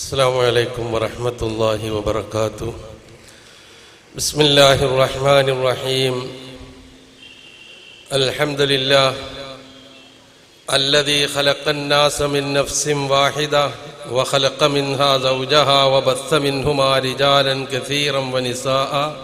السلام عليكم ورحمة الله وبركاته بسم الله الرحمن الرحيم الحمد لله الذي خلق الناس من نفس واحدة وخلق منها زوجها وبث منهما رجالا كثيرا ونساء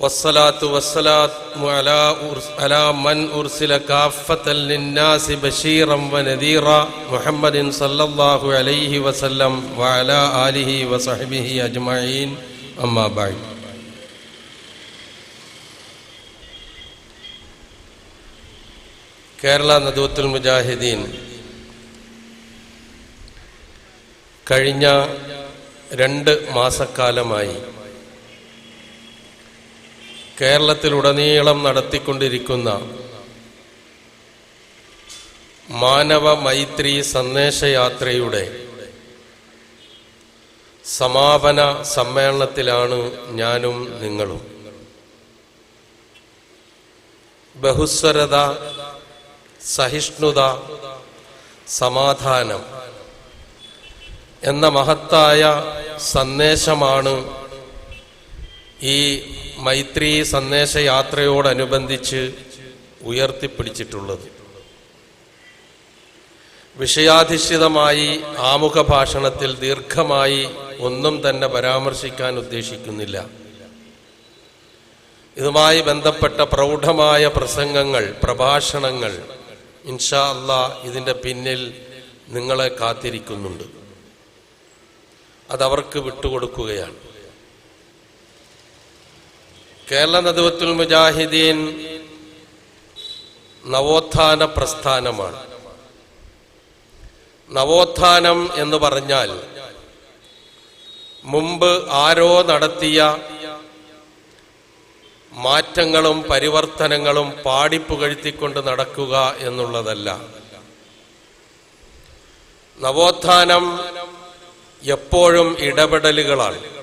والصلاة والسلام على أرس- على من أرسل كافة للناس بشيرا ونذيرا محمد صلى الله عليه وسلم وعلى آله وصحبه أجمعين أما بعد കേരള നദൂത്തുൽ മുജാഹിദീൻ കഴിഞ്ഞ രണ്ട് മാസക്കാലമായി കേരളത്തിലുടനീളം നടത്തിക്കൊണ്ടിരിക്കുന്ന മാനവ മൈത്രി സന്ദേശയാത്രയുടെ സമാപന സമ്മേളനത്തിലാണ് ഞാനും നിങ്ങളും. ബഹുസ്വരത സഹിഷ്ണുത സമാധാനം എന്ന മഹത്തായ സന്ദേശമാണ് ഈ മൈത്രി സന്ദേശയാത്രയോടനുബന്ധിച്ച് ഉയർത്തിപ്പിടിച്ചിട്ടുള്ളത്. വിഷയാധിഷ്ഠിതമായി ആമുഖ ഭാഷണത്തിൽ ദീർഘമായി ഒന്നും തന്നെ പരാമർശിക്കാൻ ഉദ്ദേശിക്കുന്നില്ല. ഇതുമായി ബന്ധപ്പെട്ട പ്രൗഢമായ പ്രസംഗങ്ങൾ പ്രഭാഷണങ്ങൾ ഇൻഷാ അല്ലാ ഇതിന്റെ പിന്നിൽ നിങ്ങളെ കാത്തിരിക്കുന്നുണ്ട്. അതവർക്ക് വിട്ടുകൊടുക്കുകയാണ്. കേരള നദുവത്തുൽ മുജാഹിദീൻ നവോത്ഥാന പ്രസ്ഥാനമാണ്. നവോത്ഥാനം എന്ന് പറഞ്ഞാൽ മുമ്പ് ആരോ നടത്തിയ മാറ്റങ്ങളും പരിവർത്തനങ്ങളും പാടിപ്പുകഴ്ത്തിക്കൊണ്ട് നടക്കുക എന്നുള്ളതല്ല. നവോത്ഥാനം എപ്പോഴും ഇടപെടലുകളാണ്.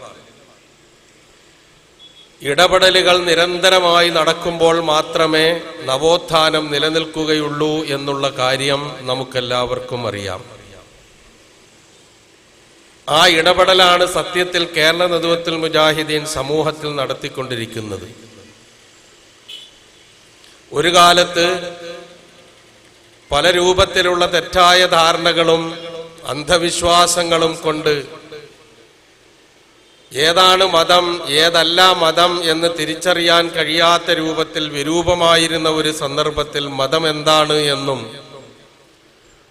ഇടപെടലുകൾ നിരന്തരമായി നടക്കുമ്പോൾ മാത്രമേ നവോത്ഥാനം നിലനിൽക്കുകയുള്ളൂ എന്നുള്ള കാര്യം നമുക്കെല്ലാവർക്കും അറിയാം. ആ ഇടപെടലാണ് സത്യത്തിൽ കേരള നദുവത്തിൽ മുജാഹിദീൻ സമൂഹത്തിൽ നടത്തിക്കൊണ്ടിരിക്കുന്നത്. ഒരു കാലത്ത് പല രൂപത്തിലുള്ള തെറ്റായ ധാരണകളും അന്ധവിശ്വാസങ്ങളും കൊണ്ട് ഏതാണ് മതം ഏതല്ല മതം എന്ന് തിരിച്ചറിയാൻ കഴിയാത്ത രൂപത്തിൽ വിരൂപമായിരുന്ന ഒരു സന്ദർഭത്തിൽ മതം എന്താണ് എന്നും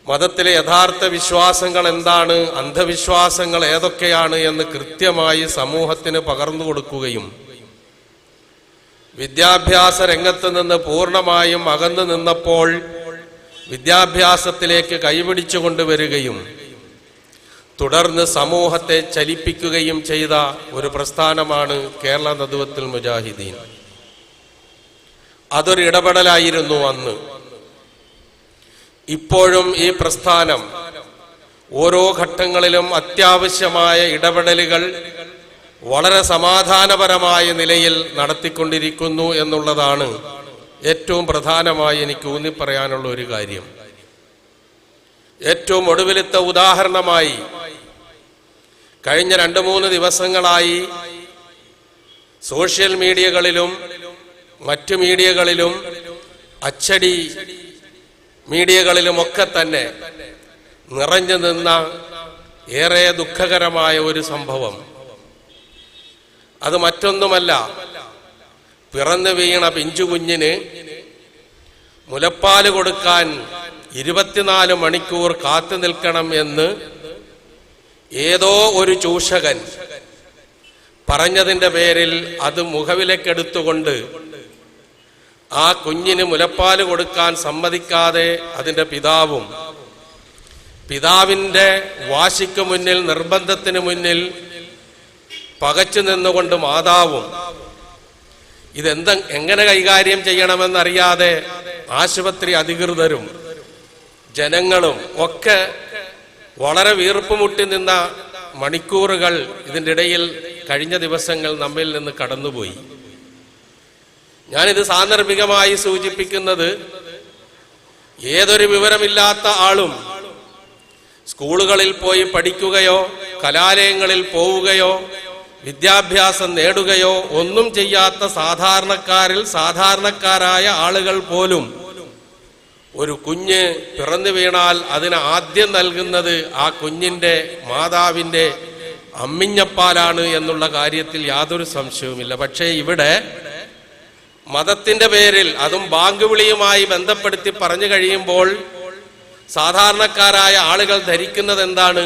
മതത്തിലെ യഥാർത്ഥ വിശ്വാസങ്ങൾ എന്താണ് അന്ധവിശ്വാസങ്ങൾ ഏതൊക്കെയാണ് എന്ന് കൃത്യമായി സമൂഹത്തിന് പകർന്നു കൊടുക്കുകയും വിദ്യാഭ്യാസ രംഗത്ത് നിന്ന് പൂർണമായും അകന്നു നിന്നപ്പോൾ വിദ്യാഭ്യാസത്തിലേക്ക് കൈപിടിച്ചു കൊണ്ടുവരികയും തുടർന്ന് സമൂഹത്തെ ചലിപ്പിക്കുകയും ചെയ്ത ഒരു പ്രസ്ഥാനമാണ് കേരള നദുവത്തിൽ മുജാഹിദീൻ. അതൊരു ഇടപെടലായിരുന്നു അന്ന്. ഇപ്പോഴും ഈ പ്രസ്ഥാനം ഓരോ ഘട്ടങ്ങളിലും അത്യാവശ്യമായ ഇടപെടലുകൾ വളരെ സമാധാനപരമായ നിലയിൽ നടത്തിക്കൊണ്ടിരിക്കുന്നു എന്നുള്ളതാണ് ഏറ്റവും പ്രധാനമായി എനിക്ക് ഊന്നിപ്പറയാനുള്ള ഒരു കാര്യം. ഏറ്റവും ഒടുവിലത്തെ ഉദാഹരണമായി കഴിഞ്ഞ രണ്ട് മൂന്ന് ദിവസങ്ങളായി സോഷ്യൽ മീഡിയകളിലും മറ്റു മീഡിയകളിലും അച്ചടി മീഡിയകളിലുമൊക്കെ തന്നെ നിറഞ്ഞു നിന്ന ഏറെ ദുഃഖകരമായ ഒരു സംഭവം. അത് മറ്റൊന്നുമല്ല പിറന്നു വീണ പിഞ്ചുകുഞ്ഞിന് മുലപ്പാൽ കൊടുക്കാൻ ഇരുപത്തിനാല് മണിക്കൂർ കാത്തു നിൽക്കണം എന്ന് ഏതോ ഒരു ചൂഷകൻ പറഞ്ഞതിന്റെ പേരിൽ അത് മുഖവിലക്കെടുത്തുകൊണ്ട് ആ കുഞ്ഞിന് മുലപ്പാൽ കൊടുക്കാൻ സമ്മതിക്കാതെ അതിന്റെ പിതാവും പിതാവിന്റെ വാശിക്ക് മുന്നിൽ നിർബന്ധത്തിന് മുന്നിൽ പകച്ചു നിന്നുകൊണ്ട് മാതാവും ഇതെന്ത എങ്ങനെ കൈകാര്യം ചെയ്യണമെന്നറിയാതെ ആശുപത്രി അധികൃതരും ജനങ്ങളും ഒക്കെ വളരെ വീർപ്പുമുട്ടി നിന്ന മണിക്കൂറുകൾ ഇതിന്റെ ഇടയിൽ കഴിഞ്ഞ ദിവസങ്ങൾ നമ്മിൽ നിന്ന് കടന്നുപോയി. ഞാനിത് സാന്ദർഭികമായി സൂചിപ്പിക്കുന്നത് ഏതൊരു വിവരമില്ലാത്ത ആളും സ്കൂളുകളിൽ പോയി പഠിക്കുകയോ കലാലയങ്ങളിൽ പോവുകയോ വിദ്യാഭ്യാസം നേടുകയോ ഒന്നും ചെയ്യാത്ത സാധാരണക്കാരിൽ സാധാരണക്കാരായ ആളുകൾ പോലും ഒരു കുഞ്ഞ് പിറന്നു വീണാൽ അതിന് ആദ്യം നൽകുന്നത് ആ കുഞ്ഞിന്റെ മാതാവിന്റെ അമ്മിഞ്ഞപ്പാലാണ് എന്നുള്ള കാര്യത്തിൽ യാതൊരു സംശയവുമില്ല. പക്ഷേ ഇവിടെ മതത്തിന്റെ പേരിൽ അതും ബാങ്ക് വിളിയുമായി ബന്ധപ്പെടുത്തി പറഞ്ഞു കഴിയുമ്പോൾ സാധാരണക്കാരായ ആളുകൾ ധരിക്കുന്നത് എന്താണ്?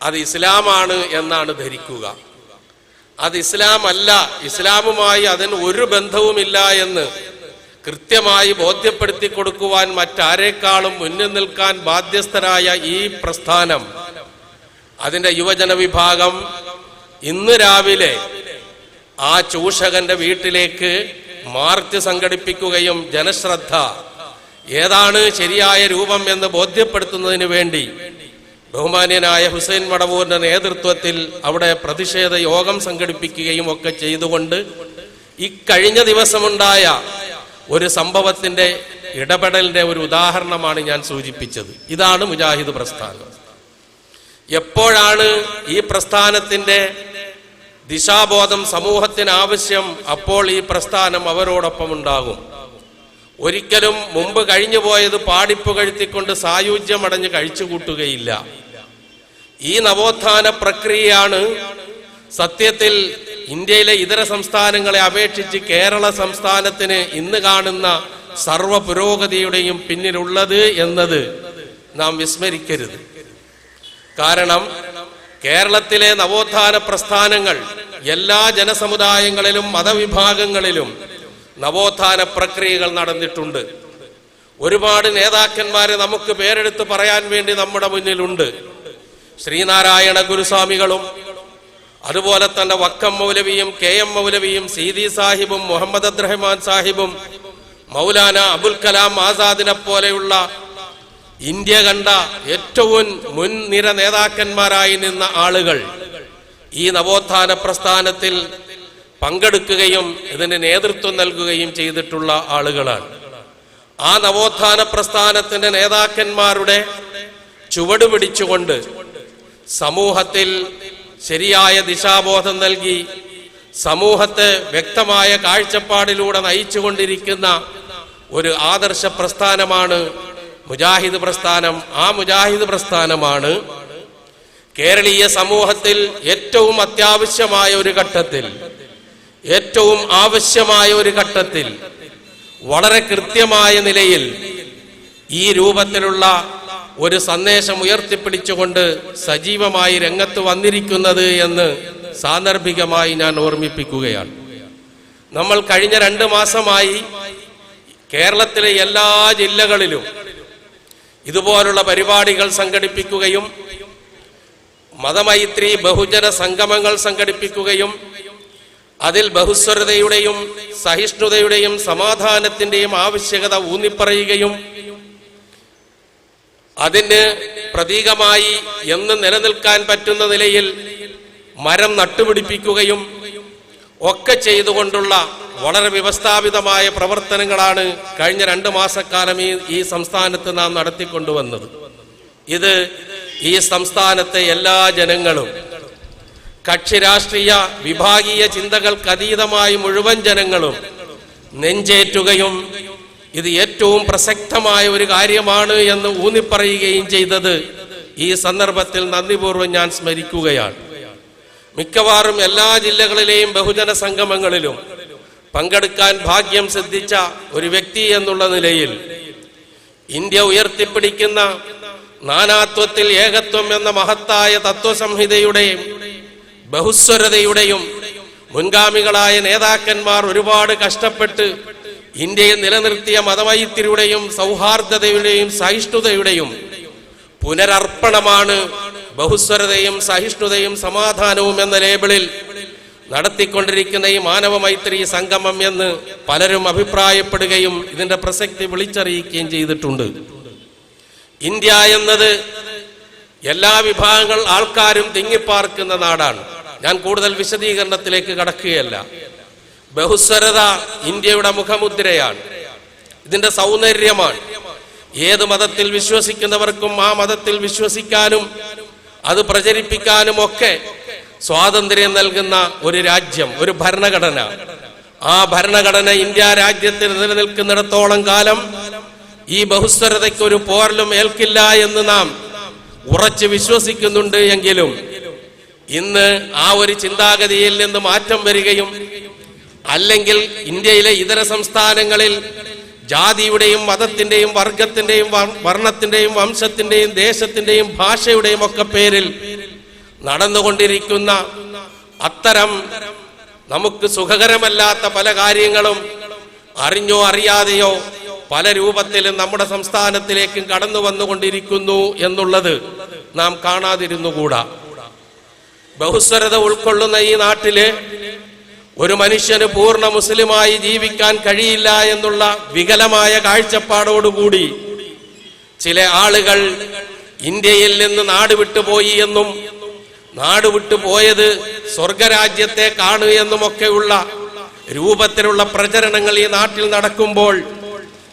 അത് ഇസ്ലാമാണ് എന്നാണ് ധരിക്കുക. അത് ഇസ്ലാം അല്ല ഇസ്ലാമുമായി അതിന് ഒരു ബന്ധവുമില്ല എന്ന് കൃത്യമായി ബോധ്യപ്പെടുത്തി കൊടുക്കുവാൻ മറ്റാരേക്കാളും മുന്നിൽ നിൽക്കാൻ ബാധ്യസ്ഥരായ ഈ പ്രസ്ഥാനം അതിന്റെ യുവജന വിഭാഗം ഇന്ന് രാവിലെ ആ ചൂഷകന്റെ വീട്ടിലേക്ക് മാർച്ച് സംഘടിപ്പിക്കുകയും ജനശ്രദ്ധ ഏതാണ് ശരിയായ രൂപം എന്ന് ബോധ്യപ്പെടുത്തുന്നതിന് വേണ്ടി ബഹുമാന്യനായ ഹുസൈൻ മടവൂരിന്റെ നേതൃത്വത്തിൽ അവിടെ പ്രതിഷേധ യോഗം സംഘടിപ്പിക്കുകയും ഒക്കെ ചെയ്തുകൊണ്ട് ഇക്കഴിഞ്ഞ ദിവസമുണ്ടായ ഒരു സംഭവത്തിന്റെ ഇടപെടലിന്റെ ഒരു ഉദാഹരണമാണ് ഞാൻ സൂചിപ്പിച്ചത്. ഇതാണ് മുജാഹിദ് പ്രസ്ഥാനം. എപ്പോഴാണ് ഈ പ്രസ്ഥാനത്തിന്റെ ദിശാബോധം സമൂഹത്തിന് ആവശ്യം അപ്പോൾ ഈ പ്രസ്ഥാനം അവരോടൊപ്പം ഉണ്ടാകും. ഒരിക്കലും മുമ്പ് കഴിഞ്ഞു പോയത് പാടിപ്പുകഴ്ത്തിക്കൊണ്ട് സായുജ്യമടഞ്ഞ് കഴിച്ചുകൂട്ടുകയില്ല ഈ നവോത്ഥാന പ്രക്രിയയാണ് സത്യത്തിൽ ഇന്ത്യയിലെ ഇതര സംസ്ഥാനങ്ങളെ അപേക്ഷിച്ച് കേരള സംസ്ഥാനത്തിന് ഇന്ന് കാണുന്ന സർവ പുരോഗതിയുടെയും പിന്നിലുള്ളത് എന്നത് നാം വിസ്മരിക്കരുത്. കാരണം കേരളത്തിലെ നവോത്ഥാന പ്രസ്ഥാനങ്ങൾ എല്ലാ ജനസമുദായങ്ങളിലും മതവിഭാഗങ്ങളിലും നവോത്ഥാന പ്രക്രിയകൾ നടന്നിട്ടുണ്ട്. ഒരുപാട് നേതാക്കന്മാരെ നമുക്ക് പേരെടുത്ത് പറയാൻ വേണ്ടി നമ്മുടെ മുന്നിലുണ്ട്. ശ്രീനാരായണ ഗുരുസ്വാമികളും അതുപോലെ തന്നെ വക്കം മൗലവിയും കെ എം മൗലവിയും സീതി സാഹിബും മുഹമ്മദ് അബ്ദുറഹ്മാൻ സാഹിബും മൗലാന അബുൽ കലാം ആസാദിനെ പോലെയുള്ള ഇന്ത്യ കണ്ട ഏറ്റവും മുൻനിര നേതാക്കന്മാരായി നിന്ന ആളുകൾ ഈ നവോത്ഥാന പ്രസ്ഥാനത്തിൽ പങ്കെടുക്കുകയും ഇതിന് നേതൃത്വം നൽകുകയും ചെയ്തിട്ടുള്ള ആളുകളാണ്. ആ നവോത്ഥാന പ്രസ്ഥാനത്തിന്റെ നേതാക്കന്മാരുടെ ചുവട് പിടിച്ചുകൊണ്ട് സമൂഹത്തിൽ ശരിയായ ദിശാബോധം നൽകി സമൂഹത്തെ വ്യക്തമായ കാഴ്ചപ്പാടിലൂടെ നയിച്ചുകൊണ്ടിരിക്കുന്ന ഒരു ആദർശ പ്രസ്ഥാനമാണ് മുജാഹിദ് പ്രസ്ഥാനം. ആ മുജാഹിദ് പ്രസ്ഥാനമാണ് കേരളീയ സമൂഹത്തിൽ ഏറ്റവും അത്യാവശ്യമായ ഒരു ഘട്ടത്തിൽ ഏറ്റവും ആവശ്യമായ ഒരു ഘട്ടത്തിൽ വളരെ കൃത്യമായ നിലയിൽ ഈ രൂപത്തിലുള്ള ഒരു സന്ദേശം ഉയർത്തിപ്പിടിച്ചുകൊണ്ട് സജീവമായി രംഗത്ത് വന്നിരിക്കുന്നത് എന്ന് സാന്ദർഭികമായി ഞാൻ ഓർമ്മിപ്പിക്കുകയാണ്. നമ്മൾ കഴിഞ്ഞ രണ്ട് മാസമായി കേരളത്തിലെ എല്ലാ ജില്ലകളിലും ഇതുപോലുള്ള പരിപാടികൾ സംഘടിപ്പിക്കുകയും മതമൈത്രി ബഹുജന സംഗമങ്ങൾ സംഘടിപ്പിക്കുകയും അതിൽ ബഹുസ്വരതയുടെയും സഹിഷ്ണുതയുടെയും സമാധാനത്തിന്റെയും ആവശ്യകത ഊന്നിപ്പറയുകയും അതിന് പ്രതീകമായി എന്ന് നിലനിൽക്കാൻ പറ്റുന്ന നിലയിൽ മരം നട്ടുപിടിപ്പിക്കുകയും ഒക്കെ ചെയ്തുകൊണ്ടുള്ള വളരെ വ്യവസ്ഥാപിതമായ പ്രവർത്തനങ്ങളാണ് കഴിഞ്ഞ രണ്ട് മാസക്കാലം ഈ ഈ സംസ്ഥാനത്ത് നാം നടത്തിക്കൊണ്ടുവന്നത്. ഇത് ഈ സംസ്ഥാനത്തെ എല്ലാ ജനങ്ങളും കക്ഷി രാഷ്ട്രീയ വിഭാഗീയ ചിന്തകൾക്കതീതമായി മുഴുവൻ ജനങ്ങളും നെഞ്ചേറ്റുകയും ഇത് ഏറ്റവും പ്രസക്തമായ ഒരു കാര്യമാണ് എന്ന് ഊന്നിപ്പറയുകയും ചെയ്തത്. ഈ സന്ദർഭത്തിൽ നന്ദിപൂർവം ഞാൻ സ്മരിക്കുകയാണ്. മിക്കവാറും എല്ലാ ജില്ലകളിലെയും ബഹുജന സംഗമങ്ങളിലും പങ്കെടുക്കാൻ ഭാഗ്യം സിദ്ധിച്ച ഒരു വ്യക്തി എന്നുള്ള നിലയിൽ ഇന്ത്യ ഉയർത്തിപ്പിടിക്കുന്ന നാനാത്വത്തിൽ ഏകത്വം എന്ന മഹത്തായ തത്വസംഹിതയുടെയും ബഹുസ്വരതയുടെയും മുൻഗാമികളായ നേതാക്കന്മാർ ഒരുപാട് കഷ്ടപ്പെട്ട് ഇന്ത്യയെ നിലനിർത്തിയ മതവൈത്തിരിയുടെയും സൗഹാർദ്ദതയുടെയും സഹിഷ്ണുതയുടെയും പുനരർപ്പണമാണ് ബഹുസ്വരതയും സഹിഷ്ണുതയും സമാധാനവും എന്ന ലേബിളിൽ നടത്തിക്കൊണ്ടിരിക്കുന്ന ഈ മാനവ മൈത്രി സംഗമം എന്ന് പലരും അഭിപ്രായപ്പെടുകയും ഇതിന്റെ പ്രസക്തി വിളിച്ചറിയിക്കുകയും ചെയ്തിട്ടുണ്ട്. ഇന്ത്യ എന്നത് എല്ലാ വിഭാഗങ്ങൾ ആൾക്കാരും തിങ്ങിപ്പാർക്കുന്ന നാടാണ്. ഞാൻ കൂടുതൽ വിശദീകരണത്തിലേക്ക് കടക്കുകയല്ല. ബഹുസ്വരത ഇന്ത്യയുടെ മുഖമുദ്രയാണ്. ഇതിന്റെ സൗന്ദര്യമാണ്. ഏത് മതത്തിൽ വിശ്വസിക്കുന്നവർക്കും ആ മതത്തിൽ വിശ്വസിക്കാനും അത് പ്രചരിപ്പിക്കാനും ഒക്കെ സ്വാതന്ത്ര്യം നൽകുന്ന ഒരു രാജ്യം ഒരു ഭരണഘടന. ആ ഭരണഘടന ഇന്ത്യ രാജ്യത്തിൽ നിലനിൽക്കുന്നിടത്തോളം കാലം ഈ ബഹുസ്വരതയ്ക്ക് ഒരു പോരലും ഏൽക്കില്ല എന്ന് നാം ഉറച്ചു വിശ്വസിക്കുന്നുണ്ട് എങ്കിലും ഇന്ന് ആ ഒരു ചിന്താഗതിയിൽ നിന്ന് മാറ്റം വരികയും അല്ലെങ്കിൽ ഇന്ത്യയിലെ ഇതര സംസ്ഥാനങ്ങളിൽ ജാതിയുടെയും മതത്തിന്റെയും വർഗത്തിന്റെയും വർ- വർണത്തിന്റെയും വംശത്തിന്റെയും ദേശത്തിന്റെയും ഭാഷയുടെയും ഒക്കെ പേരിൽ നടന്നുകൊണ്ടിരിക്കുന്ന അത്തരം നമുക്ക് സുഖകരമല്ലാത്ത പല കാര്യങ്ങളും അറിഞ്ഞോ അറിയാതെയോ പല രൂപത്തിലും നമ്മുടെ സംസ്ഥാനത്തിലേക്കും കടന്നു വന്നുകൊണ്ടിരിക്കുന്നു എന്നുള്ളത് നാം കാണാതിരുന്നുകൂടാ. ബഹുസ്വരത ഉൾക്കൊള്ളുന്ന ഈ നാട്ടിൽ ഒരു മനുഷ്യന് പൂർണ മുസ്ലിമായി ജീവിക്കാൻ കഴിയില്ല എന്നുള്ള വികലമായ കാഴ്ചപ്പാടോടുകൂടി ചില ആളുകൾ ഇന്ത്യയിൽ നിന്ന് നാട് വിട്ടുപോയി എന്നും നാട് വിട്ടുപോയത് സ്വർഗരാജ്യത്തെ കാണു എന്നുമൊക്കെയുള്ള രൂപത്തിലുള്ള പ്രചരണങ്ങൾ ഈ നാട്ടിൽ നടക്കുമ്പോൾ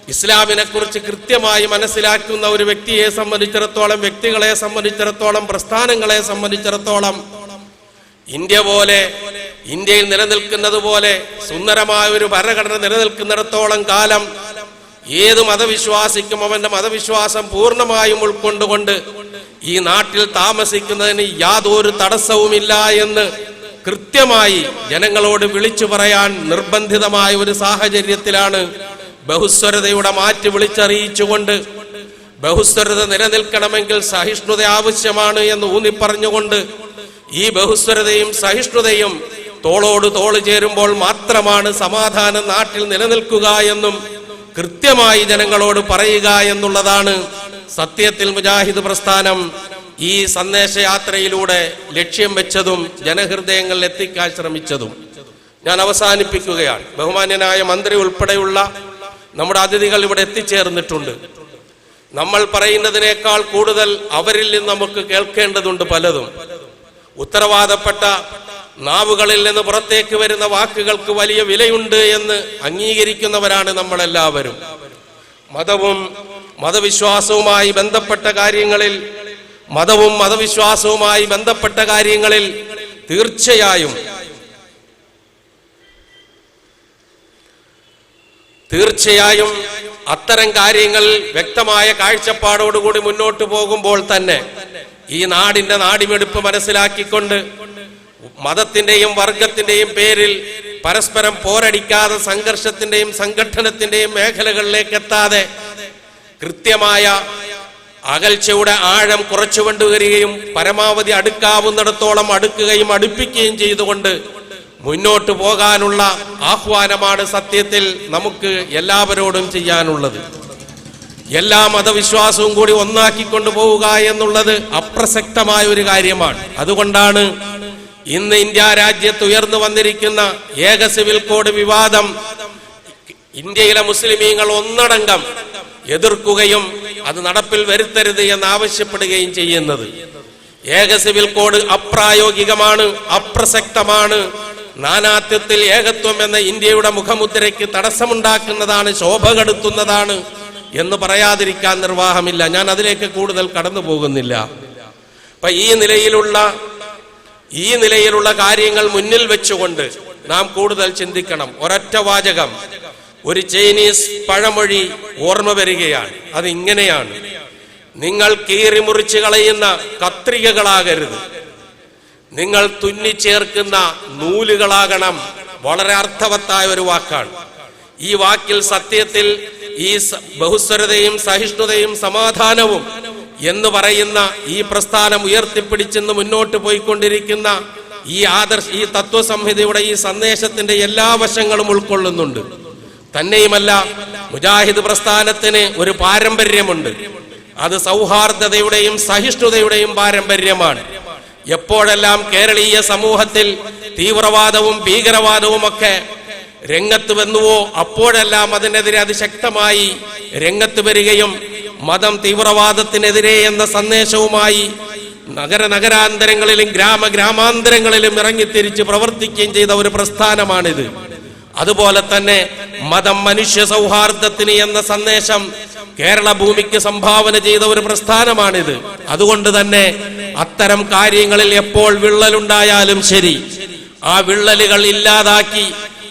ഇസ്ലാമിനെ കുറിച്ച് കൃത്യമായി മനസ്സിലാക്കുന്ന ഒരു വ്യക്തിയെ സംബന്ധിച്ചിടത്തോളം വ്യക്തികളെ സംബന്ധിച്ചിടത്തോളം പ്രസ്ഥാനങ്ങളെ സംബന്ധിച്ചിടത്തോളം ഇന്ത്യ പോലെ ഇന്ത്യയിൽ നിലനിൽക്കുന്നത് പോലെ സുന്ദരമായ ഒരു ഭരണഘടന നിലനിൽക്കുന്നിടത്തോളം കാലം ഏത് മതവിശ്വാസിക്കും അവന്റെ മതവിശ്വാസം പൂർണമായും ഉൾക്കൊണ്ടുകൊണ്ട് ഈ നാട്ടിൽ താമസിക്കുന്നതിന് യാതൊരു തടസ്സവുമില്ല എന്ന് കൃത്യമായി ജനങ്ങളോട് വിളിച്ചു പറയാൻ നിർബന്ധിതമായ ഒരു സാഹചര്യത്തിലാണ് ബഹുസ്വരതയുടെ മാറ്റ് വിളിച്ചറിയിച്ചുകൊണ്ട് ബഹുസ്വരത നിലനിൽക്കണമെങ്കിൽ സഹിഷ്ണുത ആവശ്യമാണ് എന്ന് ഊന്നിപ്പറഞ്ഞുകൊണ്ട് ഈ ബഹുസ്വരതയും സഹിഷ്ണുതയും തോളോട് തോൾ ചേരുമ്പോൾ മാത്രമാണ് സമാധാനം നാട്ടിൽ നിലനിൽക്കുക എന്നും കൃത്യമായി ജനങ്ങളോട് പറയുക എന്നുള്ളതാണ് സത്യത്തിൽ മുജാഹിദ് പ്രസ്ഥാനം ഈ സന്ദേശയാത്രയിലൂടെ ലക്ഷ്യം വെച്ചതും ജനഹൃദയങ്ങളിൽ എത്തിക്കാൻ ശ്രമിച്ചതും. ഞാൻ അവസാനിപ്പിക്കുകയാണ്. ബഹുമാന്യനായ മന്ത്രി ഉൾപ്പെടെയുള്ള നമ്മുടെ അതിഥികൾ ഇവിടെ എത്തിച്ചേർന്നിട്ടുണ്ട്. നമ്മൾ പറയുന്നതിനേക്കാൾ കൂടുതൽ അവരിൽ നിന്ന് നമുക്ക് കേൾക്കേണ്ടതുണ്ട് പലതും. ഉത്തരവാദപ്പെട്ട നാവുകളിൽ നിന്ന് പുറത്തേക്ക് വരുന്ന വാക്കുകൾക്ക് വലിയ വിലയുണ്ട് എന്ന് അംഗീകരിക്കുന്നവരാണ് നമ്മളെല്ലാവരും. മതവും മതവിശ്വാസവുമായി ബന്ധപ്പെട്ട കാര്യങ്ങളിൽ മതവും മതവിശ്വാസവുമായി ബന്ധപ്പെട്ട കാര്യങ്ങളിൽ തീർച്ചയായും തീർച്ചയായും അത്തരം കാര്യങ്ങൾ വ്യക്തമായ കാഴ്ചപ്പാടോടുകൂടി മുന്നോട്ട് പോകുമ്പോൾ തന്നെ ഈ നാടിന്റെ നാടിമെടുപ്പ് മനസ്സിലാക്കിക്കൊണ്ട് മതത്തിന്റെയും വർഗത്തിന്റെയും പേരിൽ പരസ്പരം പോരടിക്കാതെ സംഘർഷത്തിന്റെയും സംഘടനത്തിന്റെയും മേഖലകളിലേക്ക് എത്താതെ കൃത്യമായ അകൽച്ചയുടെ ആഴം കുറച്ചു കൊണ്ടുവരികയും പരമാവധി അടുക്കാവുന്നിടത്തോളം അടുക്കുകയും അടുപ്പിക്കുകയും ചെയ്തുകൊണ്ട് മുന്നോട്ട് പോകാനുള്ള ആഹ്വാനമാണ് സത്യത്തിൽ നമുക്ക് എല്ലാവരോടും ചെയ്യാനുള്ളത്. എല്ലാ മതവിശ്വാസവും കൂടി ഒന്നാക്കി പോവുക എന്നുള്ളത് അപ്രസക്തമായ ഒരു കാര്യമാണ്. അതുകൊണ്ടാണ് ഇന്ന് ഇന്ത്യ രാജ്യത്ത് ഉയർന്നു വന്നിരിക്കുന്ന ഏക സിവിൽ കോഡ് വിവാദം ഇന്ത്യയിലെ മുസ്ലിമീങ്ങൾ ഒന്നടങ്കം എതിർക്കുകയും അത് നടപ്പിൽ വരുത്തരുത് എന്ന് ആവശ്യപ്പെടുകയും ചെയ്യുന്നത്. ഏക സിവിൽ കോഡ് അപ്രായോഗികമാണ് അപ്രസക്തമാണ് നാനാത്വത്തിൽ ഏകത്വം എന്ന ഇന്ത്യയുടെ മുഖമുദ്രയ്ക്ക് തടസ്സമുണ്ടാക്കുന്നതാണ് ശോഭ കെടുത്തുന്നതാണ് എന്ന് പറയാതിരിക്കാൻ നിർവാഹമില്ല. ഞാൻ അതിലേക്ക് കൂടുതൽ കടന്നു പോകുന്നില്ല അപ്പൊ ഈ നിലയിലുള്ള ഈ നിലയിലുള്ള കാര്യങ്ങൾ മുന്നിൽ വെച്ചുകൊണ്ട് നാം കൂടുതൽ ചിന്തിക്കണം. ഒരൊറ്റ വാചകം. ഒരു ചൈനീസ് പഴമൊഴി ഓർമ്മ വരികയാണ്. അത് ഇങ്ങനെയാണ് നിങ്ങൾ കീറി മുറിച്ച് കളയുന്ന കത്രികകളാകരുത്. നിങ്ങൾ തുന്നിച്ചേർക്കുന്ന നൂലുകളാകണം വളരെ അർത്ഥവത്തായ ഒരു വാക്കാണ്. ഈ വാക്കിൽ സത്യത്തിൽ ഈ ബഹുസ്വരതയും സഹിഷ്ണുതയും സമാധാനവും എന്ന് പറയുന്ന ഈ പ്രസ്ഥാനം ഉയർത്തിപ്പിടിച്ചെന്ന് മുന്നോട്ട് പോയിക്കൊണ്ടിരിക്കുന്ന ഈ ആദർശ ഈ തത്വസംഹിതയുടെ ഈ സന്ദേശത്തിന്റെ എല്ലാ വശങ്ങളും ഉൾക്കൊള്ളുന്നുണ്ട്. തന്നെയുമല്ല മുജാഹിദ് പ്രസ്ഥാനത്തിന് ഒരു പാരമ്പര്യമുണ്ട്. അത് സൗഹാർദ്ദതയുടെയും സഹിഷ്ണുതയുടെയും പാരമ്പര്യമാണ്. എപ്പോഴെല്ലാം കേരളീയ സമൂഹത്തിൽ തീവ്രവാദവും ഭീകരവാദവും ഒക്കെ രംഗത്ത് വന്നുവോ അപ്പോഴെല്ലാം അതിനെതിരെ അതിശക്തമായി രംഗത്ത് വരികയും മതം തീവ്രവാദത്തിനെതിരെ എന്ന സന്ദേശവുമായി നഗര നഗരാന്തരങ്ങളിലും ഗ്രാമ ഗ്രാമാന്തരങ്ങളിലും ഇറങ്ങിത്തിരിച്ച് പ്രവർത്തിക്കുകയും ചെയ്ത ഒരു പ്രസ്ഥാനമാണിത്. അതുപോലെ തന്നെ മതം മനുഷ്യ സൗഹാർദ്ദത്തിന് എന്ന സന്ദേശം കേരള ഭൂമിക്ക് സംഭാവന ചെയ്ത ഒരു പ്രസ്ഥാനമാണിത്. അതുകൊണ്ട് തന്നെ അത്തരം കാര്യങ്ങളിൽ എപ്പോൾ വിള്ളലുണ്ടായാലും ശരി ആ വിള്ളലുകൾ ഇല്ലാതാക്കി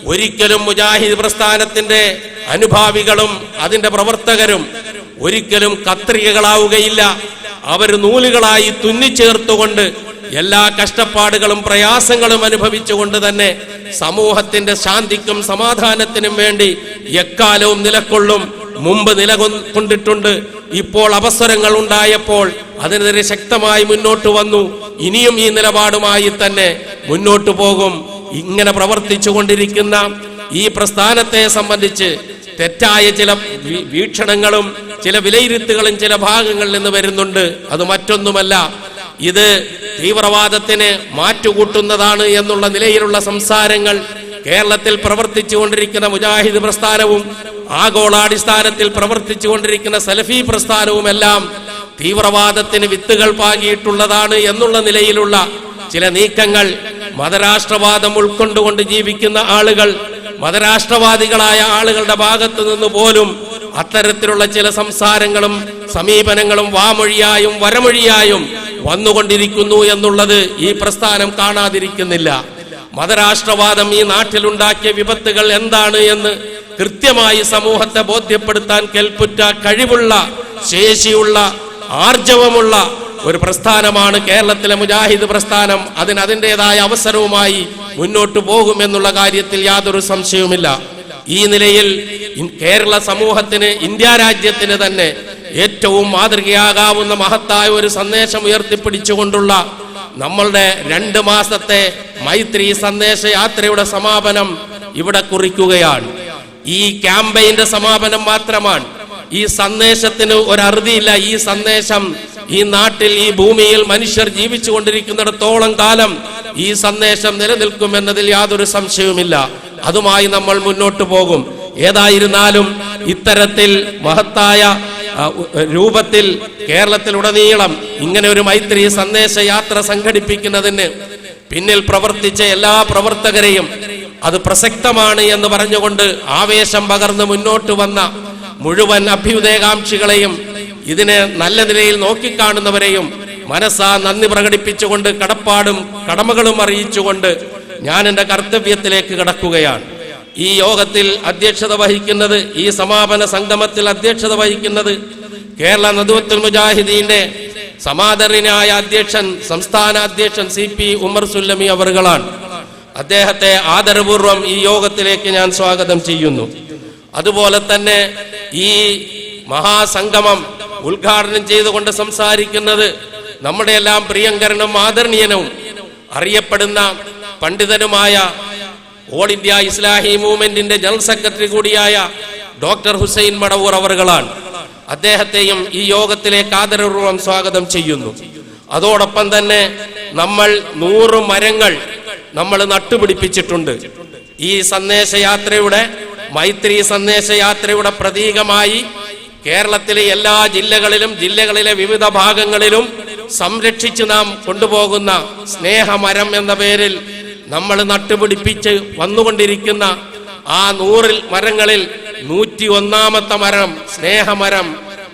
ഒരിക്കലും മുജാഹിദ് പ്രസ്ഥാനത്തിന്റെ അനുഭാവികളും അതിന്റെ പ്രവർത്തകരും ഒരിക്കലും കത്രികകളാവുകയില്ല. അവർ നൂലുകളായി തുന്നിച്ചേർത്തുകൊണ്ട് എല്ലാ കഷ്ടപ്പാടുകളും പ്രയാസങ്ങളും അനുഭവിച്ചുകൊണ്ട് തന്നെ സമൂഹത്തിന്റെ ശാന്തിക്കും സമാധാനത്തിനും വേണ്ടി എക്കാലവും നിലക്കൊള്ളും മുമ്പ് നിലകൊണ്ടിട്ടുണ്ട്. ഇപ്പോൾ അവസരങ്ങൾ ഉണ്ടായപ്പോൾ അതിനെതിരെ ശക്തമായി മുന്നോട്ട് വന്നു. ഇനിയും ഈ നിലപാടുമായി തന്നെ മുന്നോട്ട് പോകും. ഇങ്ങനെ പ്രവർത്തിച്ചു കൊണ്ടിരിക്കുന്ന ഈ പ്രസ്ഥാനത്തെ സംബന്ധിച്ച് തെറ്റായ ചില വീക്ഷണങ്ങളും ചില വിലയിരുത്തുകളും ചില ഭാഗങ്ങളിൽ നിന്ന് വരുന്നുണ്ട്. അത് മറ്റൊന്നുമല്ല. ഇത് തീവ്രവാദത്തിന് മാറ്റുകൂട്ടുന്നതാണ് എന്നുള്ള നിലയിലുള്ള സംസാരങ്ങൾ കേരളത്തിൽ പ്രവർത്തിച്ചുകൊണ്ടിരിക്കുന്ന മുജാഹിദ് പ്രസ്ഥാനവും ആഗോളാടിസ്ഥാനത്തിൽ പ്രവർത്തിച്ചുകൊണ്ടിരിക്കുന്ന സലഫി പ്രസ്ഥാനവും എല്ലാം തീവ്രവാദത്തിന് വിത്തുകൾ പാകിയിട്ടുള്ളതാണ് എന്നുള്ള നിലയിലുള്ള ചില നീക്കങ്ങൾ മതരാഷ്ട്രവാദം ഉൾക്കൊണ്ടുകൊണ്ട് ജീവിക്കുന്ന ആളുകൾ മതരാഷ്ട്രവാദികളായ ആളുകളുടെ ഭാഗത്തു നിന്ന് പോലും അത്തരത്തിലുള്ള ചില സംസാരങ്ങളും സമീപനങ്ങളും വാമൊഴിയായും വരമൊഴിയായും വന്നുകൊണ്ടിരിക്കുന്നു എന്നുള്ളത് ഈ പ്രസ്ഥാനം കാണാതിരിക്കുന്നില്ല. മതരാഷ്ട്രവാദം ഈ നാട്ടിലുണ്ടാക്കിയ വിപത്തുകൾ എന്താണ് എന്ന് കൃത്യമായി സമൂഹത്തെ ബോധ്യപ്പെടുത്താൻ കെൽപ്പുറ്റ കഴിവുള്ള ശേഷിയുള്ള ആർജവമുള്ള ഒരു പ്രസ്ഥാനമാണ് കേരളത്തിലെ മുജാഹിദ് പ്രസ്ഥാനം. അതിന് അതിന്റെതായ അവസരവുമായി മുന്നോട്ട് പോകുമെന്നുള്ള കാര്യത്തിൽ യാതൊരു സംശയവുമില്ല. ഈ നിലയിൽ കേരള സമൂഹത്തിന് ഇന്ത്യ രാജ്യത്തിന് തന്നെ ഏറ്റവും മാതൃകയാകാവുന്ന മഹത്തായ ഒരു സന്ദേശം ഉയർത്തിപ്പിടിച്ചുകൊണ്ടുള്ള നമ്മളുടെ രണ്ട് മാസത്തെ മൈത്രി സന്ദേശ യാത്രയുടെ സമാപനം ഇവിടെ കുറിക്കുകയാണ്. ഈ ക്യാമ്പയിന്റെ സമാപനം മാത്രമാണ്. ഈ സന്ദേശത്തിന് ഒരറുതിയില്ല ഈ സന്ദേശം ഈ നാട്ടിൽ ഈ ഭൂമിയിൽ മനുഷ്യർ ജീവിച്ചു കൊണ്ടിരിക്കുന്നിടത്തോളം കാലം ഈ സന്ദേശം നിലനിൽക്കും എന്നതിൽ യാതൊരു സംശയവുമില്ല. അതുമായി നമ്മൾ മുന്നോട്ട് പോകും. ഏതായിരുന്നാലും ഇത്തരത്തിൽ മഹത്തായ രൂപത്തിൽ കേരളത്തിലുടനീളം ഇങ്ങനെ ഒരു മൈത്രി സന്ദേശ യാത്ര സംഘടിപ്പിക്കുന്നതിന് പിന്നിൽ പ്രവർത്തിച്ച എല്ലാ പ്രവർത്തകരെയും അത് പ്രസക്തമാണ് എന്ന് പറഞ്ഞുകൊണ്ട് ആവേശം പകർന്ന് മുന്നോട്ട് വന്ന മുഴുവൻ അഭ്യുദയകാംക്ഷികളെയും ഇതിനെ നല്ല നിലയിൽ നോക്കിക്കാണുന്നവരെയും മനസ്സാ നന്ദി പ്രകടിപ്പിച്ചുകൊണ്ട് കടപ്പാടും കടമകളും അറിയിച്ചുകൊണ്ട് ഞാൻ എന്റെ കർത്തവ്യത്തിലേക്ക് കടക്കുകയാണ്. ഈ യോഗത്തിൽ അധ്യക്ഷത വഹിക്കുന്നത് ഈ സമാപന സംഗമത്തിൽ അധ്യക്ഷത വഹിക്കുന്നത് കേരള നദുവത്തുൽ മുജാഹിദീന്റെ സമാദരനായ അധ്യക്ഷൻ സംസ്ഥാന അധ്യക്ഷൻ സി പി ഉമർ സുല്ലമി അവറുകളാണ് അദ്ദേഹത്തെ ആദരപൂർവം ഈ യോഗത്തിലേക്ക് ഞാൻ സ്വാഗതം ചെയ്യുന്നു. അതുപോലെ തന്നെ ഈ മഹാസംഗമം ഉദ്ഘാടനം ചെയ്തുകൊണ്ട് സംസാരിക്കുന്നത് നമ്മുടെ എല്ലാം പ്രിയങ്കരനും ആദരണീയനും അറിയപ്പെടുന്ന പണ്ഡിതനുമായ ഓൾ ഇന്ത്യ ഇസ്ലാഹി മൂവ്മെന്റിന്റെ ജനറൽ സെക്രട്ടറി കൂടിയായ ഡോക്ടർ ഹുസൈൻ മടവൂർ അവറുകളാണ്. അദ്ദേഹത്തെയും ഈ യോഗത്തിലേക്ക് ആദരപൂർവം സ്വാഗതം ചെയ്യുന്നു. അതോടൊപ്പം തന്നെ നമ്മൾ നൂറ് മരങ്ങൾ നമ്മൾ നട്ടുപിടിപ്പിച്ചിട്ടുണ്ട്. ഈ സന്ദേശയാത്രയുടെ മൈത്രി സന്ദേശയാത്രയുടെ പ്രതീകമായി കേരളത്തിലെ എല്ലാ ജില്ലകളിലും ജില്ലകളിലെ വിവിധ ഭാഗങ്ങളിലും സംരക്ഷിച്ച് നാം കൊണ്ടുപോകുന്ന സ്നേഹമരം എന്ന പേരിൽ നമ്മൾ നട്ടുപിടിപ്പിച്ച് വന്നുകൊണ്ടിരിക്കുന്ന ആ നൂറിൽ മരങ്ങളിൽ നൂറ്റി ഒന്നാമത്തെ മരം സ്നേഹമരം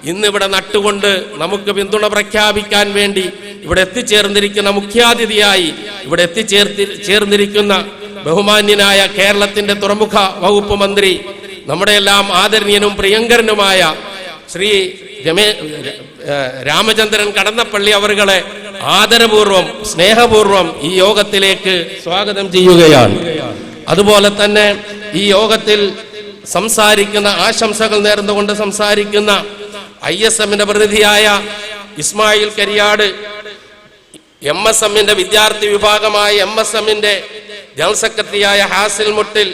ഇന്നിവിടെ നട്ടുകൊണ്ട് നമുക്ക് പിന്തുണ പ്രഖ്യാപിക്കാൻ വേണ്ടി ഇവിടെ എത്തിച്ചേർന്നിരിക്കുന്ന മുഖ്യാതിഥിയായി ഇവിടെ എത്തിച്ചേർത്തി ചേർന്നിരിക്കുന്ന ബഹുമാന്യനായ കേരളത്തിന്റെ തുറമുഖ വകുപ്പ് മന്ത്രി നമ്മുടെ എല്ലാം ആദരണീയനും പ്രിയങ്കരനുമായ ശ്രീ രമേ രാമചന്ദ്രൻ കടന്നപ്പള്ളി അവറുകളെ ആദരപൂർവം സ്നേഹപൂർവം ഈ യോഗത്തിലേക്ക് സ്വാഗതം ചെയ്യുകയാണ്. അതുപോലെ തന്നെ ഈ യോഗത്തിൽ സംസാരിക്കുന്ന ആശംസകൾ നേർന്നുകൊണ്ട് സംസാരിക്കുന്ന ഐ എസ് എമ്മിന്റെ പ്രതിനിധിയായ ഇസ്മായിൽ കരിയാട് എം എസ് എമ്മിന്റെ വിദ്യാർത്ഥി വിഭാഗമായ എം എസ് എമ്മിന്റെ ജനറൽ സെക്രട്ടറിയായ ഹാസിൽ മുട്ടിൽ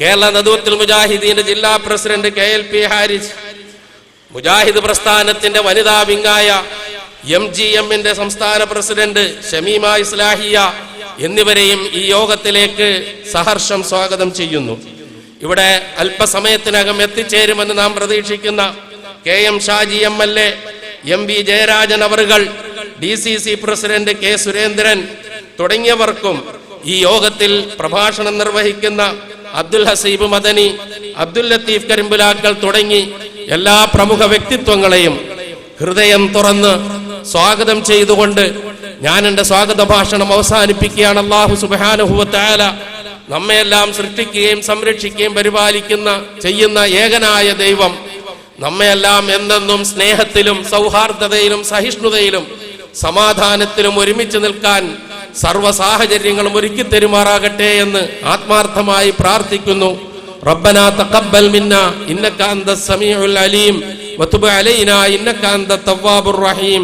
കേരള നദുവത്തുൽ മുജാഹിദീന്റെ ജില്ലാ president K L P Haris Mujahid പ്രസ്ഥാനത്തിന്റെ വനിതാ വിങ്ങായ എം ജി എമ്മിന്റെ സംസ്ഥാന പ്രസിഡന്റ് ഷമീമ ഇസ്ലാഹിയ എന്നിവരെയും ഈ യോഗത്തിലേക്ക് സഹർഷം സ്വാഗതം ചെയ്യുന്നു. ഇവിടെ അല്പസമയത്തിനകം എത്തിച്ചേരുമെന്ന് നാം പ്രതീക്ഷിക്കുന്ന K M Shaji M L A M V Jayarajan അവറുകൾ D C C president K Surendran തുടങ്ങിയവർക്കും ഈ യോഗത്തിൽ പ്രഭാഷണം നിർവഹിക്കുന്ന അബ്ദുൽ ഹസീബ് മദനി അബ്ദുൽ ലത്തീഫ് കരിമ്പുലാക്കൾ തുടങ്ങി എല്ലാ പ്രമുഖ വ്യക്തിത്വങ്ങളെയും ഹൃദയം തുറന്ന് സ്വാഗതം ചെയ്തുകൊണ്ട് ഞാൻ എൻ്റെ സ്വാഗത ഭാഷണം അവസാനിപ്പിക്കുകയാണ് അള്ളാഹു സുബാനുഹുവത്തായ നമ്മയെല്ലാം സൃഷ്ടിക്കുകയും സംരക്ഷിക്കുകയും പരിപാലിക്കുന്ന ചെയ്യുന്ന ഏകനായ ദൈവം നമ്മയെല്ലാം എന്നെന്നും സ്നേഹത്തിലും സൗഹാർദ്ദതയിലും സഹിഷ്ണുതയിലും സമാധാനത്തിലും ഒരുമിച്ച് നിൽക്കാൻ സർവ്വ സാഹചര്യങ്ങളും ഒരുക്കി തരുമാറാകട്ടെ എന്ന് ആത്മാർത്ഥമായി പ്രാർത്ഥിക്കുന്നു ربنا تقبل منا انك انت السميع العليم وتب علينا انك انت التواب الرحيم